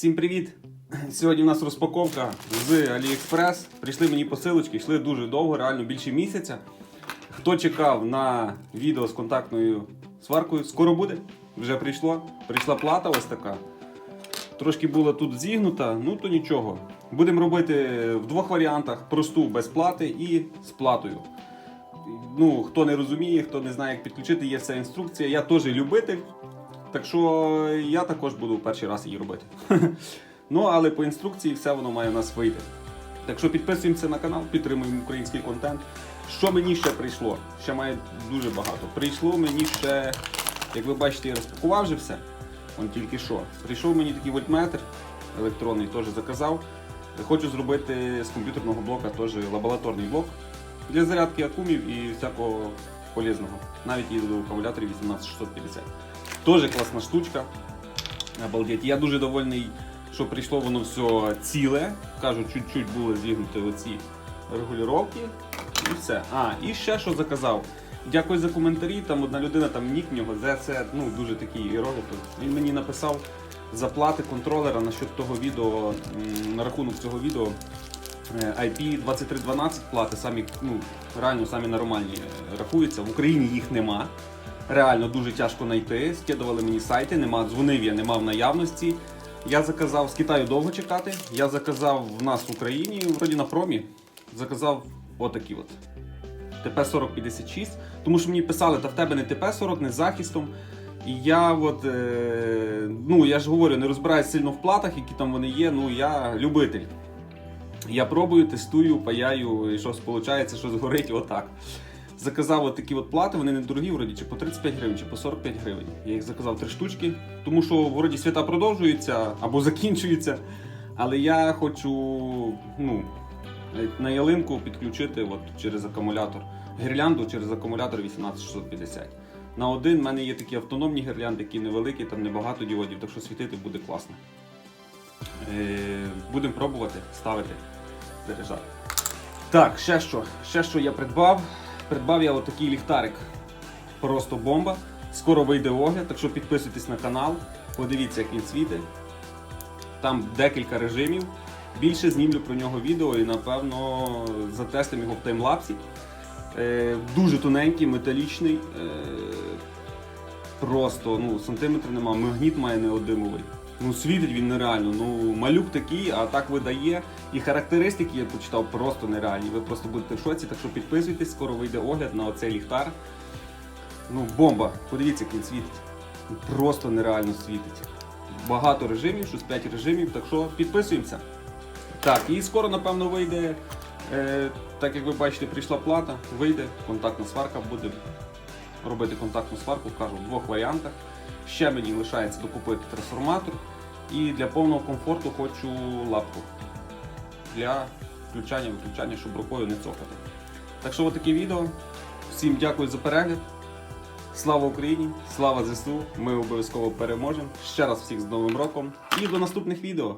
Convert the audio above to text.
Всім привіт! Сьогодні у нас розпаковка з AliExpress. Прийшли мені посилочки, йшли дуже довго, реально більше місяця. Хто чекав на відео з контактною сваркою, скоро буде. Вже прийшло. Прийшла плата ось така. Трошки була тут зігнута, ну то нічого. Будемо робити в двох варіантах: просту без плати і з платою. Ну, хто не розуміє, хто не знає, як підключити, є вся інструкція. Я теж любитель. Так що я також буду перший раз її робити. ну, але по інструкції все воно має у нас вийти. Так що підписуємося на канал, підтримуємо український контент. Що мені ще прийшло? Ще має дуже багато. Прийшло мені ще, як ви бачите, я розпакував вже все. Он тільки що. Прийшов мені такий вольтметр електронний, теж заказав. Хочу зробити з комп'ютерного блока теж лабораторний блок для зарядки акумів і всякого полезного. Навіть і до акумуляторів 18650. Теж класна штучка. Обалдеть. Я дуже довольний, що прийшло воно все ціле. Кажу, чуть-чуть були зігнуті оці регулювання. І все. А, і ще що заказав. Дякую за коментарі. Там одна людина, там нік нього, це ну, дуже такий іерогліф. Він мені написав заплати контролера насчет того відео, на рахунок цього відео. Е, IP2312 плати самі, ну, реально самі нормальні е, рахуються. В Україні їх нема. Реально дуже тяжко знайти. Скидували мені сайти, нема, дзвонив я, нема в наявності. Я заказав з Китаю довго чекати. Я заказав в нас в Україні, вроді на промі. Заказав отакі от. ТП-4056. Тому що мені писали, та в тебе не ТП-40, не з захистом. І я от, е, ну я ж говорю, не розбираюсь сильно в платах, які там вони є. Ну я любитель. Я пробую, тестую, паяю, і щось виходить, щось горить, отак. Заказав такі от плати, вони недорогі, вроді, чи по 35 гривень, чи по 45 гривень. Я їх заказав три штучки, тому що вроді свята продовжуються або закінчуються. Але я хочу ну, на ялинку підключити от через акумулятор. Гірлянду через акумулятор 18650. На один в мене є такі автономні гірлянди, які невеликі, там небагато діодів, так що світити буде класно. Е, Будемо пробувати ставити, заряджати. Так, ще що? Ще що я придбав. Придбав я отакий ліхтарик. Просто бомба. Скоро вийде огляд, так що підписуйтесь на канал, подивіться, як він світить. Там декілька режимів. Більше знімлю про нього відео і напевно затестимо його в таймлапсі. Е, дуже тоненький, металічний. Е, просто ну, сантиметра нема. Магніт має неодимовий. Ну, світить він нереально. Ну, малюк такий, а так видає. І характеристики я почитав просто нереальні. Ви просто будете в шоці, так що підписуйтесь, скоро вийде огляд на оцей ліхтар. Ну, бомба. Подивіться, як він світить. Просто нереально світить. Багато режимів, щось 5 режимів, так що підписуємося. Так, і скоро, напевно, вийде. Е, так як ви бачите, прийшла плата, вийде, контактна сварка буде робити контактну сварку, кажу, в двох варіантах. Ще мені лишається докупити трансформатор. І для повного комфорту хочу лапку для включання виключання, щоб рукою не цокати. Так що отаке відео. Всім дякую за перегляд. Слава Україні! Слава ЗСУ! Ми обов'язково переможемо. Ще раз всіх з Новим роком і до наступних відео.